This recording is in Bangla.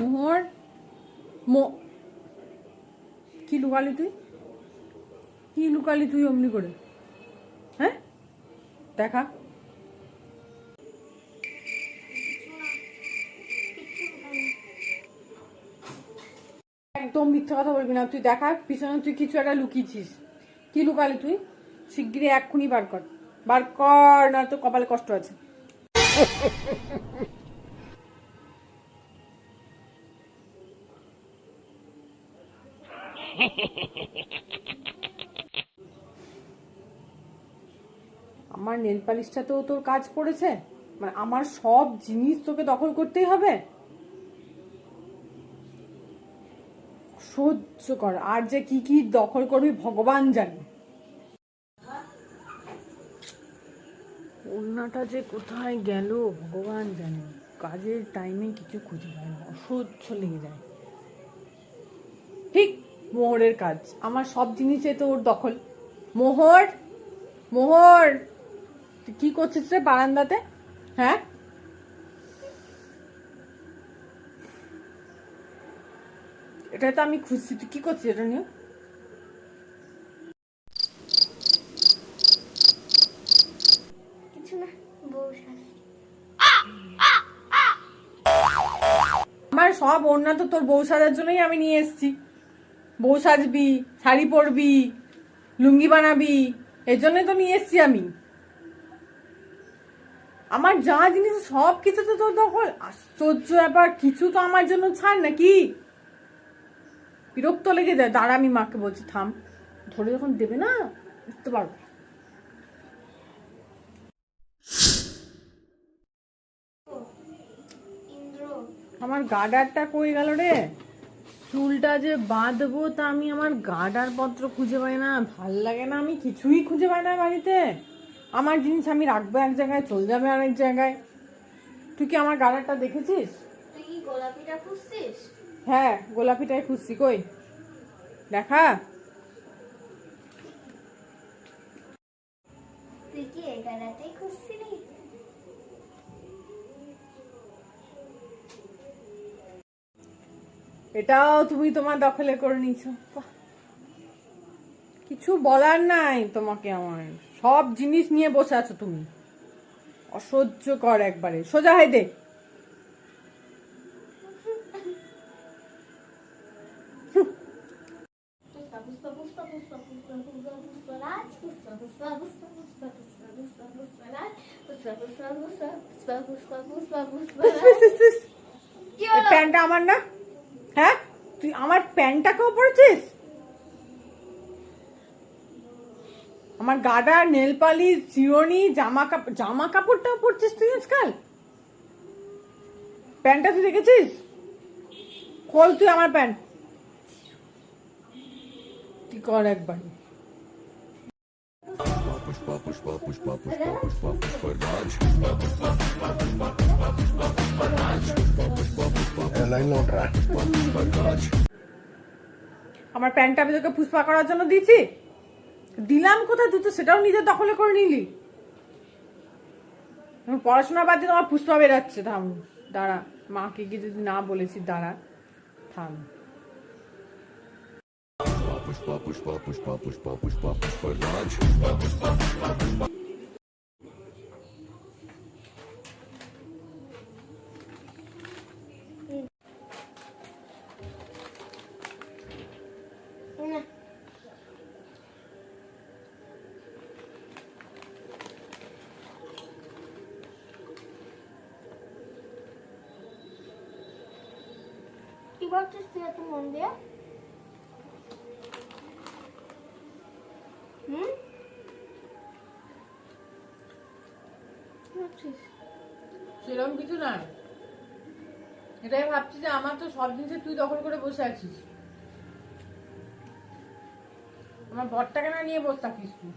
মোহর, মো, কি লুকালি তুই? কি লুকালি তুই অমনি করে? হ্যাঁ? দেখা। একদম মিথ্যা কথা বলবি না। তুই দেখা, পিছনে তুই কিছু একটা লুকিয়েছিস। কি লুকালি তুই? শিগগিরই এক্ষুনি বার কর। বার কর না তো কপালে কষ্ট আছে। আমার নেল পালিশটাতেও তোর কাজ পড়েছে? মানে আমার সব জিনিস তোকে দখল করতেই হবে? সহ্য কর, আর যে কি কি দখল করবি ভগবান জানে। ওড়নাটা যে কোথায় গেল ভগবান জানে। কাজের টাইমে কিছু খুঁজে পায় না, অসহ্য লেগে যায়। ঠিক মোহরের কাজ। আমার সব জিনিসে তো ওর দখল। মোহর মোহর। কি করছিস রে বারান্দাতে? হ্যাঁ? এটা তো আমি খুঁজছি। তুই কি করছিস এটা নিয়ে? আমার সব ওড়না তো তোর বউ সাজার জন্যই আমি নিয়ে এসেছি। বউ সাজবি শাড়ি পরবি লুঙ্গি বানাবি এর জন্যই তো নিয়ে এসেছি আমি। আমার যা জিনিস সব কিছু তো তোর দখল। আশ্চর্য ব্যাপার কিছু তো আমার জন্য ছাড় নাকি? বিরক্ত লেগে যায়। দাঁড়া আমি মাকে বলছি থাম। ধরে যখন দেবে না বুঝতে পারব আমার গার্ডারটা কই গেল রে? চুলটা যে বাঁধবো তা আমি আমার গার্ডার পত্র খুঁজে পাই না। ভালো লাগে না আমি কিছুই খুঁজে পাই না বাড়িতে। আমার জিনিস আমি রাখব এক জায়গায় চলে যাবে আরেক জায়গায়। তুই কি আমার গার্ডারটা দেখেছিস? তুই কি গোলাপিটা খুঁজছিস? হ্যাঁ গোলাপিটাই খুঁজছি কই? দেখা। তুই কি এই গাড়াটাই খুঁজছিলি? এটাও তুমি তোমার দখলে করে নিছো কিছু বলার নাই তোমাকে আমার। সব জিনিস নিয়ে বসে আছো তুমি। অসহ্য কর একবারে। সোজা হয়ে দে। প্যান্টটা আমার না? হ্যাঁ? তুই আমার প্যান্টটাকেও পরেছিস? আমার গাডা নেলপালি চিরনি জামা কাপড় জামা কাপড়টাও পরছিস তুই আজকাল? প্যান্টটা তুই দেখেছিস? খোল তুই আমার প্যান্ট। তুই কর একবার? papos, papos, papos, papos, papos, papos, papos, আমার প্যান্টটা আমি তোকে পুষ্পা করার জন্য দিয়েছি দিলাম কোথায় তুই তো সেটাও নিজের দখলে করে নিলি পড়াশোনা বাদ দিয়ে তোমার পুষ্পা বেরাচ্ছে থাম দাঁড়া মাকে গিয়ে যদি না বলেছি দাঁড়া থাম puxpa, puxpa, puxpa, puxpa, puxpa, puxpa, verdade. Puxpa, puxpa, puxpa, puxpa. Igual que você tomou, não deu? ¿eh? ভাবছিস? সেরকম কিছু না এটাই ভাবছি যে আমার তো সব জিনিসে তুই দখল করে বসে আছিস। আমার বরটাকে না নিয়ে বসে থাকিস তুই।